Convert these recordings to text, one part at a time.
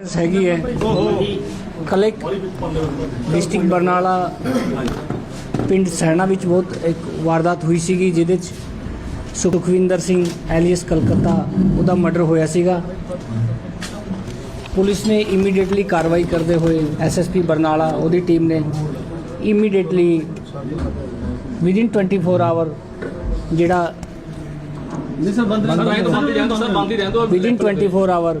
ਹੈਗੀ ਹੈ। ਕਲੇਕ ਡਿਸਟ੍ਰਿਕਟ ਬਰਨਾਲਾ ਪਿੰਡ ਸੈਣਾ ਵਿੱਚ ਬਹੁਤ ਇੱਕ ਵਾਰਦਾਤ ਹੋਈ ਸੀਗੀ ਜਿਹਦੇ ਚ ਸੁਖਵਿੰਦਰ ਸਿੰਘ ਐਲੀਅਸ ਕਲਕੱਤਾ ਉਹਦਾ ਮਰਡਰ ਹੋਇਆ ਸੀਗਾ। ਪੁਲਿਸ ਨੇ ਇਮੀਡੀਏਟਲੀ ਕਾਰਵਾਈ ਕਰਦੇ ਹੋਏ ਐਸਐਸਪੀ ਬਰਨਾਲਾ ਉਹਦੀ ਟੀਮ ਨੇ ਇਮੀਡੀਏਟਲੀ ਵਿਦਿਨ 24 ਆਵਰ ਜਿਹੜਾ ਨਹੀਂ ਸਰ ਬੰਦ ਸਰ ਵਿਦਿਨ 24 ਆਵਰ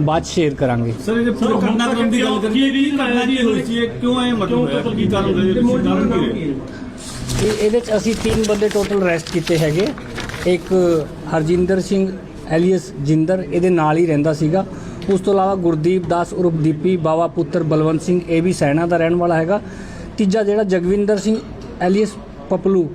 ਬਾਅਦ ਸ਼ੇਅਰ ਕਰਾਂਗੇ। ਸਰ ਇਹ ਪੂਰੇ ਘਟਨਾਕ੍ਰਮ ਦੀ ਗੱਲ ਕਰੀਏ ਵੀ ਘਟਨਾ ਕੀ ਹੋਈ ਸੀ ਇਹ ਕਿਉਂ ਐ ਮਰਡਰ ਹੋਇਆ? ਕੀ ਕਾਰਨ ਹੋਇਆ? ਕਾਰਨ ਕੀ ਹੈ ਇਹ- ਇਹਦੇ ਚ ਅਸੀਂ ਤਿੰਨ ਬੰਦੇ ਟੋਟਲ ਅਰੈਸਟ ਕੀਤੇ ਹੈਗੇ। ਇੱਕ ਹਰਜਿੰਦਰ ਸਿੰਘ ਐਲੀਅਸ ਜਿੰਦਰ ਇਹਦੇ ਨਾਲ ਹੀ ਰਹਿੰਦਾ ਸੀਗਾ। ਉਸ ਤੋਂ ਇਲਾਵਾ ਗੁਰਦੀਪ ਦਾਸ ਉਰਫ ਦੀਪੀ ਬਾਵਾ ਪੁੱਤਰ ਬਲਵੰਤ ਸਿੰਘ ਇਹ ਵੀ ਸੈਣਾ ਦਾ ਰਹਿਣ ਵਾਲਾ ਹੈਗਾ। ਤੀਜਾ ਜਿਹੜਾ ਜਗਵਿੰਦਰ ਸਿੰਘ ਐਲੀਅਸ ਪਪਲੂ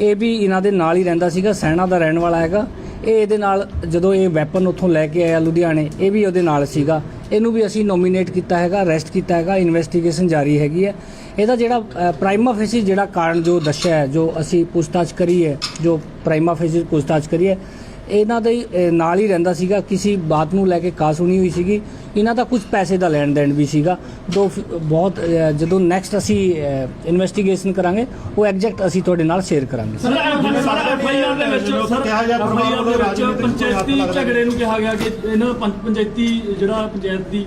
ਇਹ ਵੀ ਇਹਨਾਂ ਦੇ ਨਾਲ ਹੀ ਰਹਿੰਦਾ ਸੀਗਾ ਸੈਣਾ ਦਾ ਰਹਿਣ ਵਾਲਾ ਹੈਗਾ। ਇਹ ਇਹਦੇ ਨਾਲ ਜਦੋਂ ਇਹ ਵੈਪਨ ਉੱਥੋਂ ਲੈ ਕੇ ਆਇਆ ਲੁਧਿਆਣੇ, ਇਹ ਵੀ ਉਹਦੇ ਨਾਲ ਸੀਗਾ। ਇਹਨੂੰ ਵੀ ਅਸੀਂ ਨੋਮੀਨੇਟ ਕੀਤਾ ਹੈਗਾ ਅਰੈਸਟ ਕੀਤਾ ਹੈਗਾ ਇਨਵੈਸਟੀਗੇਸ਼ਨ ਜਾਰੀ ਹੈਗੀ ਹੈ। ਇਹਦਾ ਜਿਹੜਾ ਪ੍ਰਾਈਮਾ ਫੇਸੀ ਜਿਹੜਾ ਕਾਰਨ ਜੋ ਦੱਸਿਆ ਹੈ, ਜੋ ਅਸੀਂ ਪੁੱਛਤਾਛ ਕਰੀ ਹੈ, ਜੋ ਪ੍ਰਾਈਮਾ ਫੇਸੀ ਪੁੱਛਤਾਛ ਕਰੀ ਹੈ ਇਹਨਾਂ ਦੇ ਨਾਲ ਹੀ ਰਹਿੰਦਾ ਸੀਗਾ। ਕਿਸੇ ਬਾਤ ਨੂੰ ਲੈ ਕੇ ਕਾਸ ਹੋਣੀ ਹੋਈ ਸੀਗੀ। ਇਹਨਾਂ ਦਾ ਕੁਝ ਪੈਸੇ ਦਾ ਲੈਣ ਦੇਣ ਵੀ ਸੀਗਾ। ਦੋ ਫ- ਬਹੁਤ ਜਦੋਂ ਨੈਕਸਟ ਅਸੀਂ ਇਨਵੈਸਟੀਗੇਸ਼ਨ ਕਰਾਂਗੇ ਉਹ ਐਗਜ਼ੈਕਟ ਅਸੀਂ ਤੁਹਾਡੇ ਨਾਲ ਸ਼ੇਅਰ ਕਰਾਂਗੇ। ਸਰ ਸਰ ਐਫਆਈਆਰ ਦੇ ਵਿੱਚ ਸਰ ਕਿਹਾ ਜਾ FIR ਦੇ ਵਿੱਚ ਰਾਜਨੀਤਿਕ ਪੰਚਾਇਤੀ ਹੱਥ ਲੱਗਦਾ। ਝਗੜੇ ਨੂੰ ਕਿਹਾ ਗਿਆ ਕਿ ਇਹਨਾਂ ਪੰਚ ਪੰਚਾਇਤੀ ਜਿਹੜਾ ਪੰਚਾਇਤ ਦੀ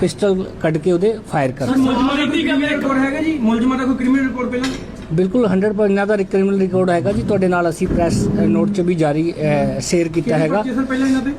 ਪਿਸਟਲ ਕੱਢ ਕੇ ਉਹਦੇ ਫਾਇਰ ਕਰ ਸਰ ਮੁਲਜ਼ਮਾਂ ਦੀ ਰਿਕਾਰਡ ਹੈਗਾ ਜੀ? ਮੁਲਜ਼ਮਾਂ ਦਾ ਕੋਈ ਕ੍ਰਿਮੀਨਲ ਰਿਪੋਰਟ ਪਹਿਲਾਂ? ਬਿਲਕੁਲ 100% ਇਹਨਾਂ ਦਾ ਕ੍ਰਿਮੀਨਲ ਰਿਕਾਰਡ ਹੈਗਾ ਜੀ। ਤੁਹਾਡੇ ਨਾਲ ਅਸੀਂ ਪ੍ਰੈਸ ਨੋਟ 'ਚ ਵੀ ਜਾਰੀ ਸ਼ੇਅਰ ਕੀਤਾ ਹੈਗਾ।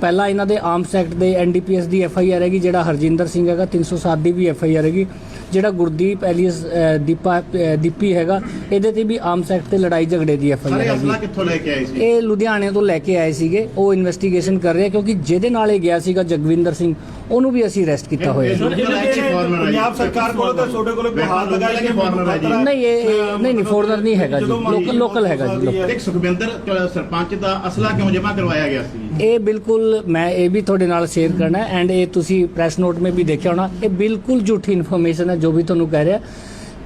ਪਹਿਲਾਂ ਇਹਨਾਂ ਦੇ? ਆਰਮਸ ਐਕਟ ਦੇ ਐਨਡੀਪੀਐਸ ਦੀ ਐਫ ਆਈ ਆਰ ਹੈਗੀ ਜਿਹੜਾ ਹਰਜਿੰਦਰ ਸਿੰਘ ਹੈਗਾ 307 ਦੀ ਵੀ ਐਫ ਆਈ ਆਰ ਹੈਗੀ। ਜਿਹੜਾ ਗੁਰਦੀਪ ਐਲੀਅਸ ਦੀਪਾ ਦੀਪੀ ਹੈਗਾ ਇਹਦੇ ਤੇ ਵੀ ਆਰਮਸ ਐਕਟ ਤੇ ਲੜਾਈ ਝਗੜੇ ਦੀ ਐਫ ਆਈ ਆਰ ਅਸਲਾ ਹੈਗੀ। ਕਿੱਥੋਂ ਲੈ ਕੇ ਆਏ ਸੀ? ਇਹ ਲੁਧਿਆਣੇ ਤੋਂ ਲੈ ਕੇ ਆਏ ਸੀਗੇ ਉਹ ਇਨਵੈਸਟੀਗੇਸ਼ਨ ਕਰ ਰਹੇ ਕਿਉਂਕਿ ਜਿਹਦੇ ਨਾਲ ਇਹ ਗਿਆ ਸੀਗਾ ਜਗਵਿੰਦਰ ਸਿੰਘ ਉਹਨੂੰ ਵੀ ਅਸੀਂ ਅਰੈਸਟ ਕੀਤਾ ਹੋਇਆ। ਹੈ ਪੰਜਾਬ ਸਰਕਾਰ ਕੋਲ ਤਾਂ ਛੋਟੇ ਕੋਲ ਬਿਹਾਰ ਲਗਾ ਕੇ ਫੋਰਨਰ ਹੈ ਜੀ। ਨਹੀਂ ਇਹ ਨਹੀਂ ਨਹੀਂ ਫੋਰਨਰ ਨਹੀਂ ਹੈਗਾ ਜੀ। ਲੋਕਲ ਲੋਕਲ ਹੈਗਾ ਜੀ। ਇੱਕ ਸੁਖਵਿੰਦਰ ਸਰਪੰਚ ਦਾ ਅਸਲਾ ਕਿਉਂ ਜਮ੍ਹਾਂ ਕਰਵਾਇਆ ਗਿਆ ਸੀ? ਇਹ ਬਿਲਕੁਲ ਮੈਂ ਇਹ ਵੀ ਤੁਹਾਡੇ ਨਾਲ ਸ਼ੇਅਰ ਕਰਨਾ ਐਂਡ ਇਹ ਤੁਸੀਂ ਪ੍ਰੈਸ ਨੋਟ ਮੇ ਵੀ ਦੇਖਿਆ ਹੋਣਾ ਇਹ ਬਿਲਕੁਲ ਝੂਠੀ ਇਨਫੋਰਮੇਸ਼ਨ ਹੈ ਜੋ ਵੀ ਤੁਹਾਨੂੰ ਕਹਿ ਰਿਹਾ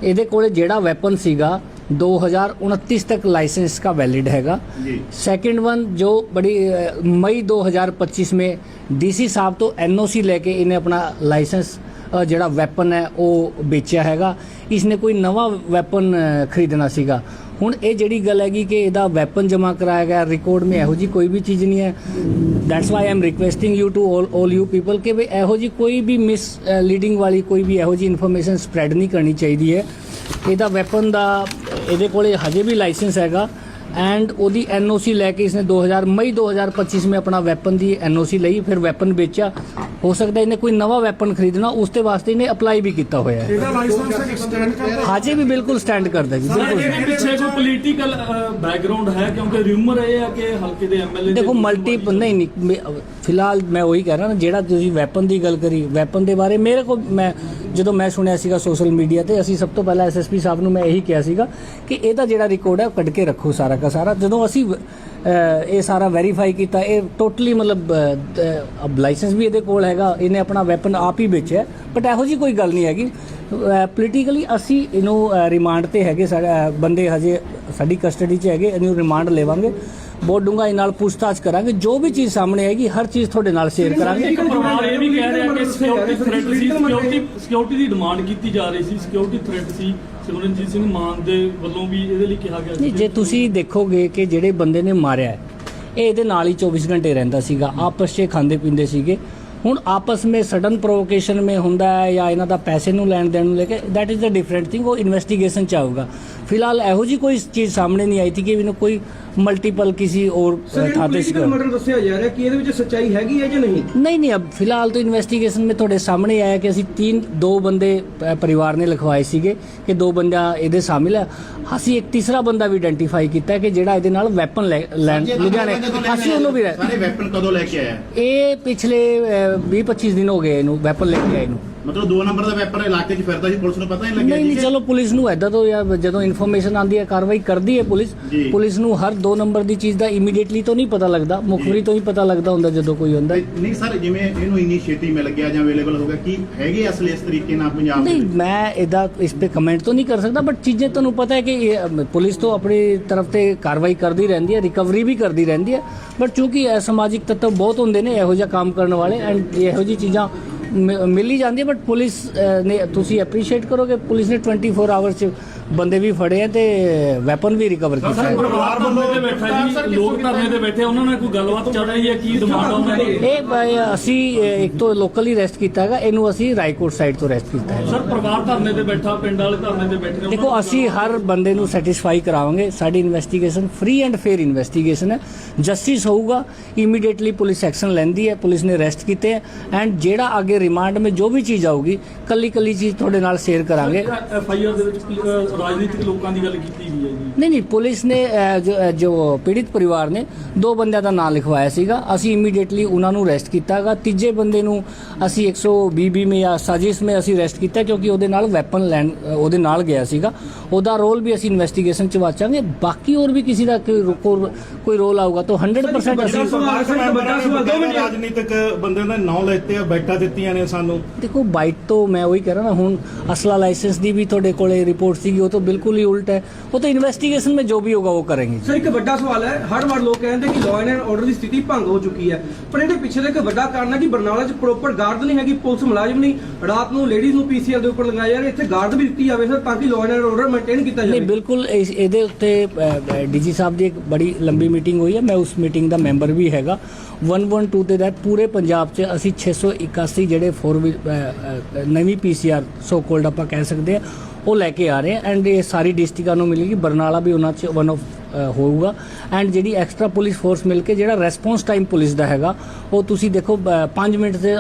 ਇਹਦੇ ਕੋਲੇ ਜਿਹੜਾ ਵੈਪਨ ਸੀਗਾ 2029 ਤੱਕ ਲਾਇਸੈਂਸ लाइसेंस का वैलिड हैगा सेकंड वन जो बड़ी मई 2025 में डीसी साहब तो ਲੈ ਕੇ ਇਹਨੇ ਆਪਣਾ ਲਾਇਸੈਂਸ ਜਿਹੜਾ ਵੈਪਨ ਹੈ ਉਹ ਵੇਚਿਆ ਹੈਗਾ। ਇਸਨੇ ਕੋਈ ਨਵਾਂ ਵੈਪਨ ਖਰੀਦਣਾ ਸੀਗਾ। ਹੁਣ ਇਹ ਜਿਹੜੀ ਗੱਲ ਹੈਗੀ ਕਿ ਇਹਦਾ ਵੈਪਨ ਜਮ੍ਹਾਂ ਕਰਾਇਆ ਗਿਆ ਰਿਕਾਰਡ ਮੇ ਇਹੋ ਜੀ ਕੋਈ ਵੀ ਚੀਜ਼ ਨਹੀਂ ਹੈ। That's why am requesting you to 올올 you people ਕਿ ਵੀ ਇਹੋ ਜੀ ਕੋਈ ਵੀ ਮਿਸ ਲੀਡਿੰਗ ਵਾਲੀ ਕੋਈ ਵੀ ਇਹੋ ਜੀ ਇਨਫੋਰਮੇਸ਼ਨ ਸਪਰੈਡ ਨਹੀਂ ਕਰਨੀ ਚਾਹੀਦੀ ਹੈ। ਇਹਦਾ ਵੈਪਨ ਦਾ, ਇਹਦੇ ਕੋਲੇ ਹਜੇ ਵੀ ਲਾਇਸੈਂਸ ਹੈਗਾ। ਐਂਡ ਉਹਦੀ ਐਨਓਸੀ ਲੈ ਕੇ ਇਸਨੇ 2000 ਮਈ 2025 ਵਿੱਚ ਆਪਣਾ ਵੈਪਨ ਦੀ ਐਨਓਸੀ ਲਈ ਫਿਰ ਵੈਪਨ ਵੇਚਿਆ। ਹੋ ਸਕਦਾ ਇਹਨੇ ਕੋਈ ਨਵਾਂ ਵੈਪਨ ਖਰੀਦਣਾ ਉਸ ਤੇ ਵਾਸਤੇ ਇਹਨੇ ਅਪਲਾਈ ਵੀ ਕੀਤਾ ਹੋਇਆ ਹੈ। ਹਾਜੀ ਵੀ ਬਿਲਕੁਲ ਸਟੈਂਡ ਕਰਦਾ ਜੀ ਬਿਲਕੁਲ। ਇਹਦੇ ਪਿੱਛੇ ਕੋਈ ਪੋਲੀਟੀਕਲ ਬੈਕਗ੍ਰਾਉਂਡ ਹੈ? ਕਿਉਂਕਿ ਰਿਊਮਰ ਇਹ ਕਿ ਹਲਕੇ ਦੇ ਐਮਐਲਏ ਦੇਖੋ ਮਲਟੀ ਨਹੀਂ ਨਹੀਂ ਫਿਲਹਾਲ ਮੈਂ ਉਹੀ ਕਹਿ ਰਿਹਾ ਨਾ ਜਿਹੜਾ ਤੁਸੀਂ ਵੈਪਨ ਦੀ ਗੱਲ ਕਰੀ ਵੈਪਨ ਦੇ ਬਾਰੇ ਮੇਰੇ ਕੋਲ ਮੈਂ ਜਦੋਂ ਮੈਂ ਸੁਣਿਆ ਸੀਗਾ ਸੋਸ਼ਲ ਮੀਡੀਆ ਤੇ, ਅਸੀਂ ਸਭ ਤੋਂ ਪਹਿਲਾਂ ਐਸਐਸਪੀ ਸਾਹਿਬ ਨੂੰ ਮੈਂ ਇਹੀ ਕਿਹਾ ਸੀਗਾ ਕਿ ਇਹਦਾ ਜਿਹੜਾ ਰਿਕਾਰਡ ਹੈ ਉਹ ਕੱਢ ਕੇ ਰੱਖੋ ਸਾਰਾ ਦਾ ਸਾਰਾ। ਜਦੋਂ ਅਸੀਂ ਇਹ ਸਾਰਾ ਵੈਰੀਫਾਈ ਕੀਤਾ। ਇਹ ਟੋਟਲੀ ਮਤਲਬ ਅਬ ਲਾਇਸੈਂਸ ਵੀ ਇਹਦੇ ਕੋਲ ਹੈਗਾ। ਇਹਨੇ ਆਪਣਾ ਵੈਪਨ ਆਪ ਹੀ ਵੇਚਿਆ। ਬਟ ਇਹੋ ਜੀ ਕੋਈ ਗੱਲ ਨਹੀਂ ਹੈਗੀ। ਪੋਲੀਟੀਕਲੀ ਅਸੀਂ ਇਹਨੂੰ ਰਿਮਾਂਡ ਤੇ ਹੈਗੇ ਸਾਡਾ ਬੰਦੇ ਹਜੇ ਸਾਡੀ ਕਸਟਡੀ 'ਚ ਹੈਗੇ। ਇਹਨੂੰ ਰਿਮਾਂਡ ਲੈਵਾਂਗੇ। ਬਹੁਤ ਡੂੰਘਾਈ ਨਾਲ ਪੁੱਛਤਾਛ ਕਰਾਂਗੇ। ਜੋ ਵੀ ਚੀਜ਼ ਸਾਹਮਣੇ ਆਏਗੀ ਹਰ ਚੀਜ਼ ਤੁਹਾਡੇ ਨਾਲ ਸ਼ੇਅਰ ਕਰਾਂਗੇ। ਇਹ ਵੀ ਕਹਿ ਰਿਹਾ ਕਿ ਸਿਕਿਉਰਿਟੀ ਥ੍ਰੈਟ ਸੀ। ਸਿਕਿਉਰਿਟੀ ਸਿਕਿਉਰਿਟੀ ਦੀ ਡਿਮਾਂਡ ਕੀਤੀ ਜਾ ਰਹੀ ਸੀ। ਸਿਕਿਉਰਿਟੀ ਥ੍ਰੈਟ ਸੀ। ਸਿਮਰਨਜੀਤ ਸਿੰਘ ਮਾਨ ਦੇ ਵੱਲੋਂ ਵੀ ਇਹਦੇ ਲਈ ਕਿਹਾ ਗਿਆ ਸੀ ਜੇ ਤੁਸੀਂ ਦੇਖੋਗੇ ਕਿ ਜਿਹੜੇ ਬੰਦੇ ਨੇ ਮਾਰਿਆ ਹੈ, ਇਹ ਇਹਦੇ ਨਾਲ ਹੀ 24 ਘੰਟੇ ਰਹਿੰਦਾ ਸੀਗਾ ਆਪਸ 'ਚ ਖਾਂਦੇ ਪੀਂਦੇ ਸੀਗੇ। ਹੁਣ ਆਪਸ ਵਿੱਚ ਸਡਨ ਪ੍ਰੋਵੋਕੇਸ਼ਨ ਮੇ ਹੁੰਦਾ ਹੈ ਜਾਂ ਇਹਨਾਂ ਦਾ ਪੈਸੇ ਨੂੰ ਲੈਣ ਦੇਣ ਨੂੰ ਲੈ ਕੇ that is a different thing ਉਹ ਇਨਵੈਸਟੀਗੇਸ਼ਨ ਚ ਆਊਗਾ। ਫਿਲਹਾਲ ਇਹੋ ਜੀ ਕੋਈ ਚੀਜ਼ ਸਾਹਮਣੇ ਨਹੀਂ ਆਈ ਸੀ ਕਿ ਇਹਨੂੰ ਕੋਈ ਮਲਟੀਪਲ ਕਿਸੇ ਔਰ ਥਾਂ ਤੇ ਸੀ ਮਰਡਰ ਦੱਸਿਆ ਜਾ ਰਿਹਾ ਕਿ ਇਹਦੇ ਵਿੱਚ ਸੱਚਾਈ ਹੈਗੀ ਹੈ ਜਾਂ ਨਹੀਂ? ਨਹੀਂ ਨਹੀਂ ਅਬ ਫਿਲਹਾਲ ਤਾਂ ਇਨਵੈਸਟੀਗੇਸ਼ਨ ਮੇ ਤੁਹਾਡੇ ਸਾਹਮਣੇ ਆਇਆ ਕਿ ਅਸੀਂ ਤਿੰਨ ਦੋ ਬੰਦੇ ਪਰਿਵਾਰ ਨੇ ਲਿਖਵਾਏ ਸੀਗੇ ਕਿ ਦੋ ਬੰਦਾ ਇਹਦੇ ਸ਼ਾਮਿਲ ਹੈ। ਅਸੀਂ ਇੱਕ ਤੀਸਰਾ ਬੰਦਾ ਵੀ ਆਇਡੈਂਟੀਫਾਈ ਕੀਤਾ ਕਿ ਜਿਹੜਾ ਇਹਦੇ ਨਾਲ ਵੈਪਨ ਲੈਣ ਲੁਧਿਆਣੇ ਅਸੀਂ ਉਹਨੂੰ ਵੀ ਸਾਰੇ ਵੈਪਨ ਕਦੋਂ ਲੈ ਕੇ ਆਇਆ ਇਹ ਪਿਛਲੇ 20 25 ਦਿਨ ਹੋ ਗਏ ਇਹਨੂੰ ਵੈਪਨ ਲੈ ਕੇ ਆਇਆ ਇਹਨੂੰ ਮਤਲਬ ਦੋ ਨੰਬਰ ਦਾ ਵੈਪਨ ਇਲਾਕੇ 'ਚ ਫਿਰਦਾ ਸੀ ਪੁਲਿਸ ਨੂੰ ਪਤਾ ਨਹੀਂ ਲੱਗਿਆ ਨਹੀਂ ਨਹੀਂ ਜੀ ਚਲੋ ਪੁਲਿਸ ਨੂੰ ਐਦਾਂ ਤੋਂ ਜਾਂ ਜਦੋਂ ਇਨਫੋਰਮੇਸ਼ਨ ਆਉਂਦੀ ਹੈ ਕਾਰਵਾਈ ਕਰਦੀ ਹੈ ਪੁਲਿਸ ਜੀ। ਪੁਲਿਸ ਨੂੰ ਹਰ ਦੋ ਨੰਬਰ ਦੀ ਚੀਜ਼ ਦਾ ਇਮੀਡੀਏਟਲੀ ਤੋਂ ਨਹੀਂ ਪਤਾ ਲੱਗਦਾ ਮੁਖਬਰੀ ਤੋਂ ਹੀ ਪਤਾ ਲੱਗਦਾ ਹੁੰਦਾ ਜਦੋਂ ਕੋਈ ਹੁੰਦਾ ਨਹੀਂ ਸਰ ਜਿਵੇਂ ਇਹਨੂੰ ਇੰਨੀ ਛੇਤੀ ਮਿਲ ਗਿਆ ਜਾਂ ਅਵੇਲੇਬਲ ਹੋ ਗਿਆ ਕੀ ਹੈਗੇ ਅਸਲ ਇਸ ਤਰੀਕੇ ਨਾਲ ਪੰਜਾਬ ਨਹੀਂ? ਮੈਂ ਇਹਦਾ ਇਸ ਤੇ ਕਮੈਂਟ ਤਾਂ ਨਹੀਂ ਕਰ ਸਕਦਾ ਬਟ ਚੀਜ਼ें ਤੁਹਾਨੂੰ ਪਤਾ ਹੈ ਕਿ ਪੁਲਿਸ ਤੋਂ ਆਪਣੀ ਤਰਫ ਤੇ ਕਾਰਵਾਈ ਕਰਦੀ ਰਹਿੰਦੀ ਹੈ ਰਿਕਵਰੀ ਵੀ ਕਰਦੀ ਰਹਿੰਦੀ ਹੈ ਬਟ ਇਹ ਸਮਾਜਿਕ ਤੱਤਵ ਬਹੁਤ ਹੁੰਦੇ ਨੇ ਇਹੋ ਜਿਹਾ ਕੰਮ ਕਰਨ ਵਾਲੇ ਐਂਡ ਇਹੋ ਜਿਹੀ ਚੀਜ਼ਾਂ ਮਿਲ ਹੀ ਜਾਂਦੀ ਹੈ ਬਟ ਪੁਲਿਸ ਨੇ, ਤੁਸੀਂ ਐਪਰੀਸ਼ੀਏਟ ਕਰੋਗੇ, ਪੁਲਿਸ ਨੇ 24 ਆਵਰਸ ਚ ਬੰਦੇ ਵੀ ਫੜੇ ਆ ਤੇ ਵੈਪਨ ਵੀ ਰਿਕਵਰ ਕੀਤਾ ਸਰ ਹੈ। ਪਰਿਵਾਰ ਧਰਨੇ ਤੇ ਬੈਠਾ ਜੀ ਲੋਕ ਧਰਨੇ ਤੇ ਬੈਠੇ ਉਹਨਾਂ ਨਾਲ ਕੋਈ ਗੱਲਬਾਤ ਚੱਲ ਰਹੀ ਹੈ ਕੀ ਡਿਮਾਂਡ ਆ ਉਹਨਾਂ ਦੀ? ਇਹ ਬ- ਅਸੀਂ ਇੱਕ ਤੋਂ ਲੋਕਲੀ ਰੈਸਟ ਕੀਤਾ ਹੈਗਾ ਇਹਨੂੰ ਅਸੀਂ ਰਾਏਕੋਟ ਸਾਈਡ ਤੋਂ ਰੈਸਟ ਕੀਤਾ ਹੈ ਸਰ ਪਰਿਵਾਰ ਧਰਨੇ ਤੇ ਬੈਠਾ ਪਿੰਡ ਵਾਲੇ ਧਰਨੇ ਤੇ ਬੈਠੇ ਉਹਨਾਂ ਦੇਖੋ ਅਸੀਂ ਹਰ ਬੰਦੇ ਨੂੰ ਸੈਟੀਸਫਾਈ ਕਰਾਵਾਂਗੇ ਸਾਡੀ investigation free and fair investigation ਹੈ। ਜਸਟਿਸ ਹੋਊਗਾ ਇਮੀਡੀਏਟਲੀ ਪੁਲਿਸ ਐਕਸ਼ਨ ਲੈਂਦੀ ਹੈ ਪੁਲਿਸ ਨੇ ਅਰੈਸਟ ਕੀਤੇ ਹੈ ਐਂਡ ਜਿਹੜਾ ਅੱਗੇ ਰਿਮਾਂਡ ਵਿੱਚ ਜੋ ਵੀ ਚੀਜ਼ ਆਊਗੀ ਕੱਲੀ ਕੱਲੀ ਚੀਜ਼ ਤੁਹਾਡੇ ਨਾਲ ਸ਼ੇਅਰ ਕਰਾਂਗੇ। ਐਫ ਆਈ ਆਰ ਦੇ ਵਿੱਚ ਰਾਜਨੀਤਿਕ ਲੋਕਾਂ ਦੀ ਗੱਲ ਕੀਤੀ ਗਈ ਹੈ ਜੀ। ਨਹੀਂ ਨਹੀਂ ਪੁਲਿਸ ਨੇ ਅਹ, ਜੋ ਅਹ, ਜੋ ਪੀੜਿਤ ਪਰਿਵਾਰ ਨੇ ਦੋ ਬੰਦਿਆਂ ਦਾ ਨਾਮ ਲਿਖਵਾਇਆ ਸੀਗਾ। ਅਸੀਂ ਇਮੀਡੀਏਟਲੀ ਉਹਨਾਂ ਨੂੰ ਅਰੈਸਟ ਕੀਤਾਗਾ। ਤੀਜੇ ਬੰਦੇ ਨੂੰ ਅਸੀਂ 120 ਬੀ ਮੇ ਜਾਂ ਸਾਜ਼ਿਸ਼ ਮੇ ਅਸੀਂ ਅਰੈਸਟ ਕੀਤਾ ਕਿਉਂਕਿ ਉਹਦੇ ਨਾਲ ਵੈਪਨ ਲੈਣ ਅਹ, ਉਹਦੇ ਨਾਲ ਗਿਆ ਸੀਗਾ। ਉਹਦਾ ਰੋਲ ਵੀ ਅਸੀਂ ਇਨਵੈਸਟੀਗੇਸ਼ਨ ਚ ਵਾਚਾਂਗੇ। ਬਾਕੀ ਹੋਰ ਵੀ ਕਿਸੇ ਦਾ ਕੋਈ ਰੋ- ਕੋਈ ਰੋਲ ਆਊਗਾ ਤਾਂ 100% ਅਸੀਂ ਸਵਾਲ ਸਰ ਇੱਕ ਵੱਡਾ ਸਵਾਲ ਦੋ ਮਿੰਟ। ਰਾਜਨੀਤਿਕ ਬੰਦਿਆਂ ਦੇ ਨਾਂ ਲੈਤੇ ਆ ਬੈਠਾ ਦਿੱਤੀਆਂ ਨੇ ਸਾਨੂੰ। ਦੇਖੋ ਬਾਈਟ ਤੋਂ ਮੈਂ ਉਹੀ ਕਹਿ ਰਹਾ ਨਾ ਹੁਣ ਅਸਲਾ ਲਾਇਸੈਂਸ ਦੀ ਵੀ ਤੁਹਾਡੇ ਕੋਲੇ ਰਿਪੋਰਟ ਸੀਗੀ ਉਹ ਤਾਂ ਬਿਲਕੁਲ ਹੀ ਉਲਟ ਹੈ। ਉਹ ਤਾਂ ਇਨਵੈਸਟੀਗੇਸ਼ਨ में ਜੋ ਵੀ ਹੋਗਾ ਉਹ ਕਰਾਂਗੇ ਸਰ ਇੱਕ ਵੱਡਾ ਸਵਾਲ ਹੈ। ਹਰ ਵਾਰ ਲੋਕ ਕਹਿੰਦੇ ਕਿ ਲਾਅ ਐਂਡ ਆਰਡਰ ਦੀ ਸਥਿਤੀ ਭੰਗ ਹੋ ਚੁੱਕੀ ਹੈ। ਪਰ ਇਹਦੇ ਪਿੱਛੇ ਦਾ ਇੱਕ ਵੱਡਾ ਕਾਰਨ ਹੈ ਕਿ ਬਰਨਾਲਾ 'ਚ ਪ੍ਰੋਪਰ ਗਾਰਡ ਨਹੀਂ ਹੈਗੀ ਪੁਲਿਸ ਮੁਲਾਜ਼ਮ ਨਹੀਂ। ਰਾਤ ਨੂੰ ਲੇਡੀਜ਼ ਨੂੰ ਪੀਸੀਆਰ ਦੇ ਉੱਪਰ ਲਗਾਇਆ ਜਾ ਰਿਹਾ ਇੱਥੇ ਗਾਰਡ ਵੀ ਦਿੱਤੀ ਜਾਵੇ ਸਰ ਤਾਂ ਕਿ ਲਾਅ ਐਂਡ ਆਰਡਰ ਮੇਨਟੇਨ ਕੀਤਾ ਨਹੀਂ ਜਾਵੇ ਬਿਲਕੁਲ ਇਸ- ਇਹਦੇ ਉੱਤੇ ਡੀਜੀ ਸਾਹਿਬ ਦੀ ਇੱਕ ਬੜੀ ਲੰਬੀ ਮੀਟਿੰਗ ਹੋਈ ਹੈ। ਮੈਂ ਉਸ ਮੀਟਿੰਗ ਦਾ ਮੈਂਬਰ ਵੀ ਹੈਗਾ। 112 ਦੇ ਤਹਿਤ ਪੂਰੇ ਪੰਜਾਬ 'ਚ ਅਸੀਂ 681 ਜਿਹੜੇ 4 ਨਵੀਂ ਪੀਸੀਆਰ ਸੋ ਕੋਲਡ ਆਪਾਂ ਕਹਿ ਸਕਦੇ ਆ ਉਹ ਲੈ ਕੇ ਆ ਰਹੇ ਐਂਡ ਇਹ ਸਾਰੀ ਡਿਸਟ੍ਰਿਕਟਾਂ ਨੂੰ ਮਿਲੇਗੀ। ਬਰਨਾਲਾ ਵੀ ਉਹਨਾਂ 'ਚ ਵਨ ਆਫ ਹੋਊਗਾ। ਐਂਡ ਜਿਹੜੀ ਐਕਸਟਰਾ ਪੁਲਿਸ ਫੋਰਸ ਮਿਲ ਕੇ ਜਿਹੜਾ ਰੈਸਪੌਂਸ ਟਾਈਮ ਪੁਲਿਸ ਦਾ ਹੈਗਾ ਉਹ ਤੁਸੀਂ ਦੇਖੋ 5 ਮਿੰਟ ਦੇ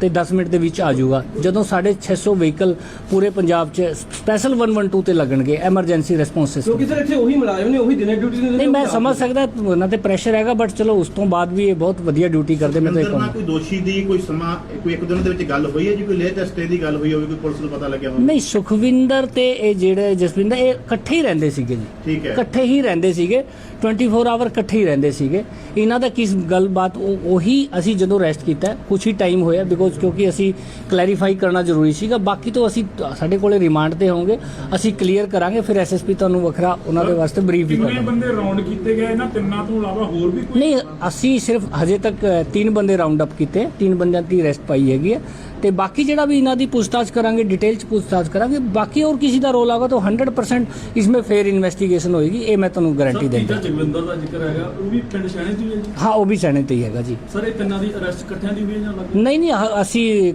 ਤੇ 10 ਮਿੰਟ ਦੇ ਵਿੱਚ ਆ ਜਾਊਗਾ। ਜਦੋਂ ਸਾਡੇ 600 ਵਹੀਕਲ ਪੂਰੇ ਪੰਜਾਬ 'ਚ ਸਪੈਸ਼ਲ 112 ਤੇ ਲੱਗਣਗੇ ਐਮਰਜੈਂਸੀ ਰੈਸਪੌਂਸ ਸਿਸਟਮ ਕਿਉਂਕਿ ਸਰ ਇੱਥੇ ਉਹੀ ਮੁਲਾਜ਼ਮ ਨੇ ਉਹੀ ਦਿਨੇ ਡਿਊਟੀ ਨੇ ਨਹੀਂ ਮੈਂ ਸਮਝ ਸਕਦਾ ਉਹਨਾਂ ਤੇ ਪ੍ਰੈਸ਼ਰ ਹੈਗਾ ਬਟ ਚਲੋ ਉਸ ਤੋਂ ਬਾਅਦ ਵੀ ਇਹ ਬਹੁਤ ਵਧੀਆ ਡਿਊਟੀ ਕਰਦੇ ਮੈਂ ਤਾਂ ਇਹ ਕਹੂੰਗਾ। ਕੋਈ ਦੋਸ਼ੀ ਦੀ ਕੋਈ ਸਮਾਂ ਕੋਈ ਇੱਕ ਦਿਨ ਦੇ ਵਿੱਚ ਗੱਲ ਹੋਈ ਹੈ ਜੀ ਕੋਈ ਲੇਟੈਸਟ ਸਟੇ ਦੀ ਗੱਲ ਹੋਈ ਹੋਵੇ ਕੋਈ ਪੁਲਿਸ ਨੂੰ ਪਤਾ ਲੱਗਿਆ ਹੋਵੇ? ਨਹੀਂ ਸੁਖਵਿੰਦਰ ਤੇ ਇਹ ਜਿਹੜੇ ਜਸਵਿੰਦਰ ਇਹ ਇਕੱਠੇ ਹੀ ਰਹਿੰਦੇ ਸੀਗੇ ਜੀ। ਠੀਕ ਹੈ। ਇਕੱਠੇ ਹੀ ਰਹਿੰਦੇ ਸੀਗੇ 24 ਆਵਰ ਇਕੱਠੇ ਹੀ ਰਹਿੰਦੇ ਸੀਗੇ। ਇਹਨਾਂ ਦਾ ਕਿਸ ਗੱਲਬਾਤ ਉਹ ਉਹੀ ਅਸੀਂ ਜਦੋਂ ਰੈਸਟ ਕੀਤਾ ਕੁਝ ਹੀ ਟਾਈਮ ਹੋਇਆ ਬਿਕੋਜ਼ ਕਿਉਂਕਿ ਅਸੀਂ ਕਲੈਰੀਫਾਈ ਕਰਨਾ ਜ਼ਰੂਰੀ ਸੀਗਾ। ਬਾਕੀ ਤੋਂ ਅਸੀਂ ਸਾਡੇ ਕੋਲੇ ਰਿਮਾਂਡ ਤੇ ਹੋਵਾਂਗੇ ਅਸੀਂ ਕਲੀਅਰ ਕਰਾਂਗੇ ਫਿਰ ਐਸਐਸਪੀ ਤੁਹਾਨੂੰ ਵੱਖਰਾ ਉਹਨਾਂ ਦੇ ਵਾਸਤੇ ਬਰੀਫ ਵੀ ਕਿੰਨੇ ਕਰਾਂਗੇ। ਬੰਦੇ ਰਾਉਂਡ ਕੀਤੇ ਗਏ ਇਹਨਾਂ ਤਿੰਨਾਂ ਤੋਂ ਇਲਾਵਾ ਹੋਰ ਵੀ ਕੋਈ? ਨਹੀਂ ਅਸੀਂ ਸਿਰਫ ਹਜੇ ਤੱਕ ਤਿੰਨ ਬੰਦੇ ਰਾਉਂਡ ਅਪ ਕੀਤੇ ਤਿੰਨ ਬੰਦਿਆਂ ਦੀ ਰੈਸਟ ਪਾਈ ਹੈਗੀ ਹੈ। ਤੇ ਬਾਕੀ ਜਿਹੜਾ ਵੀ ਇਹਨਾਂ ਦੀ ਪੁੱਛਤਾਛ ਕਰਾਂਗੇ ਡਿਟੇਲ ਚ ਪੁੱਛਤਾਛ ਕਰਾਂਗੇ ਬਾਕੀ ਹੋਰ ਕਿਸੇ ਦਾ ਰੋਲ ਆਗਾ ਤਾਂ 100% ਇਸਮੇ ਫੇਅਰ ਇਨਵੈਸਟੀਗੇਸ਼ਨ ਹੋਏਗੀ ਇਹ ਮੈਂ ਤੁਹਾਨੂੰ ਗਾਰੰਟੀ ਦਿੰਦਾ। ਜਗਵਿੰਦਰ ਦਾ ਜ਼ਿਕਰ ਹੈਗਾ? ਉਹ ਵੀ ਪਿੰਡ ਸ਼ਹਿਣੇ ਦੀ ਹੈ ਜੀ? ਹਾਂ ਉਹ ਵੀ ਸੈਣੇ ਤੇ ਹੀ ਹੈਗਾ ਜੀ। ਸਰ ਇਹ ਤਿੰਨਾਂ ਦੀ ਅਰੈਸਟ ਇਕੱਠਿਆਂ ਦੀ ਹੋਈ ਹੈ ਜਾਂ ਨਹੀਂ ਨਹੀਂ ਅਸੀਂ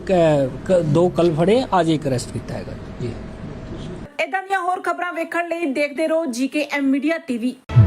ਦੋ ਕੱਲ ਫੜੇ ਅੱਜ ਇੱਕ ਅਰੈਸਟ ਕੀਤਾ ਹੈਗਾ ਜੀ। ਇਦਾਂ ਦੀਆਂ ਹੋਰ ਖਬਰਾਂ ਵੇਖਣ ਲਈ ਦੇਖਦੇ ਰਹੋ ਜੀਕੇ ਮੀਡੀਆ ਟੀਵੀ